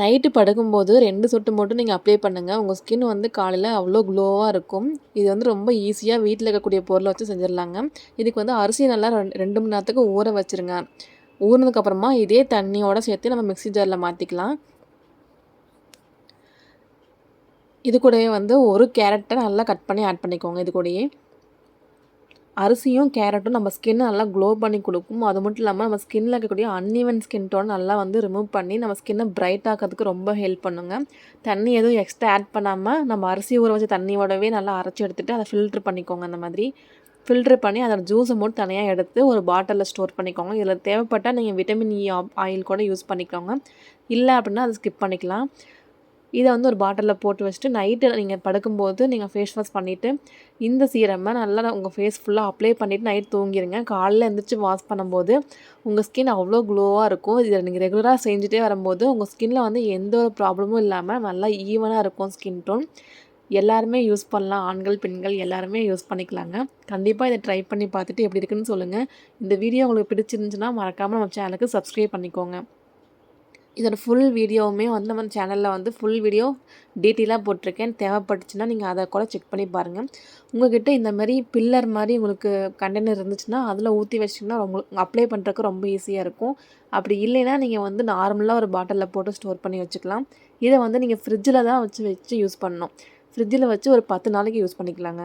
Night படுக்கும்போது ரெண்டு சொட்டு மட்டும் நீங்கள் அப்ளை பண்ணுங்கள் உங்கள் ஸ்கின் வந்து காலையில் அவ்வளோ க்ளோவாக இருக்கும். இது வந்து ரொம்ப ஈஸியாக வீட்டில் இருக்கக்கூடிய பொருளை வச்சு செஞ்சிடலாங்க. இதுக்கு வந்து அரிசி நல்லா ரெண்டு ரெண்டு மணி நேரத்துக்கு ஊற வச்சுருங்க. ஊறினதுக்கப்புறமா இதே தண்ணியோட சேர்த்து நம்ம மிக்ஸி ஜாரில் மாற்றிக்கலாம் இது கூடயே வந்து ஒரு கேரட்டை நல்லா கட் பண்ணி ஆட் பண்ணிக்கோங்க இது கூடயே. அரிசியும் கேரட்டும் நம்ம ஸ்கின்னை நல்லா க்ளோ பண்ணி கொடுக்கும். அது மட்டும் இல்லாமல் நம்ம ஸ்கின்னில் இருக்கக்கூடிய அன்இவன் ஸ்கின் டோன் நல்லா வந்து ரிமூவ் பண்ணி நம்ம ஸ்கின்னை பிரைட் ஆக்கிறதுக்கு ரொம்ப ஹெல்ப் பண்ணுங்க. தண்ணி எதுவும் எக்ஸ்ட்ரா ஆட் பண்ணாமல் நம்ம அரிசி ஊற வச்ச தண்ணியோடவே நல்லா அரைச்சி எடுத்துகிட்டு அதை ஃபில்ட்ரு பண்ணிக்கோங்க அந்த மாதிரி. ஃபில்ட்ரு பண்ணி அதோட ஜூஸை மட்டும் தனியாக எடுத்து ஒரு பாட்டிலில் ஸ்டோர் பண்ணிக்கோங்க. இதில் தேவைப்பட்டால் நீங்கள் விட்டமின் இ e, ஆயில் கூட யூஸ் பண்ணிக்கோங்க. இல்லை அப்படின்னா அதை ஸ்கிப் பண்ணிக்கலாம். இதை வந்து ஒரு பாட்டிலில் போட்டு வச்சுட்டு நைட்டு நீங்கள் படுக்கும்போது நீங்கள் ஃபேஸ் வாஷ் பண்ணிவிட்டு இந்த சீரமை நல்லா உங்கள் ஃபேஸ் ஃபுல்லாக அப்ளை பண்ணிவிட்டு நைட் தூங்கிடுங்க காலையில் எழுந்திரிச்சு வாஷ் பண்ணும்போது உங்கள் ஸ்கின் அவ்வளோ க்ளோவாக இருக்கும். இதை நீங்கள் ரெகுலராக செஞ்சுட்டே வரும்போது உங்கள் ஸ்கின்ல வந்து எந்த ஒரு ப்ராப்ளமும் இல்லாமல் நல்லா ஈவனாக இருக்கும் ஸ்கின் டோன் எல்லாருமே யூஸ் பண்ணலாம். ஆண்கள் பெண்கள் எல்லாருமே யூஸ் பண்ணிக்கலாங்க. கண்டிப்பாக இதை ட்ரை பண்ணி பார்த்துட்டு எப்படி இருக்குன்னு சொல்லுங்கள் இந்த வீடியோ உங்களுக்கு பிடிச்சிருந்துச்சுன்னா மறக்காமல் நம்ம சேனலுக்கு சப்ஸ்கிரைப் பண்ணிக்கோங்க. இதோட ஃபுல் வீடியோவுமே வந்து நம்ம சேனலில் வந்து ஃபுல் வீடியோ டீட்டெயிலாக போட்டிருக்கேன். தேவைப்பட்டுச்சுன்னா நீங்கள் அதை கூட செக் பண்ணி பாருங்கள் உங்கள்கிட்ட இந்த மாதிரி பில்லர் மாதிரி உங்களுக்கு கண்டெய்னர் இருந்துச்சுன்னா அதில் ஊற்றி வச்சிங்கன்னா ரொம்ப அப்ளை பண்ணுறதுக்கு ரொம்ப ஈஸியாக இருக்கும். அப்படி இல்லைன்னா நீங்கள் வந்து நார்மலாக ஒரு பாட்டிலில் போட்டு ஸ்டோர் பண்ணி வச்சுக்கலாம். இதை வந்து நீங்கள் ஃப்ரிட்ஜில் தான் வச்சு வச்சு யூஸ் பண்ணணும். ஃப்ரிட்ஜில் வச்சு ஒரு பத்து நாளைக்கு யூஸ் பண்ணிக்கலாங்க.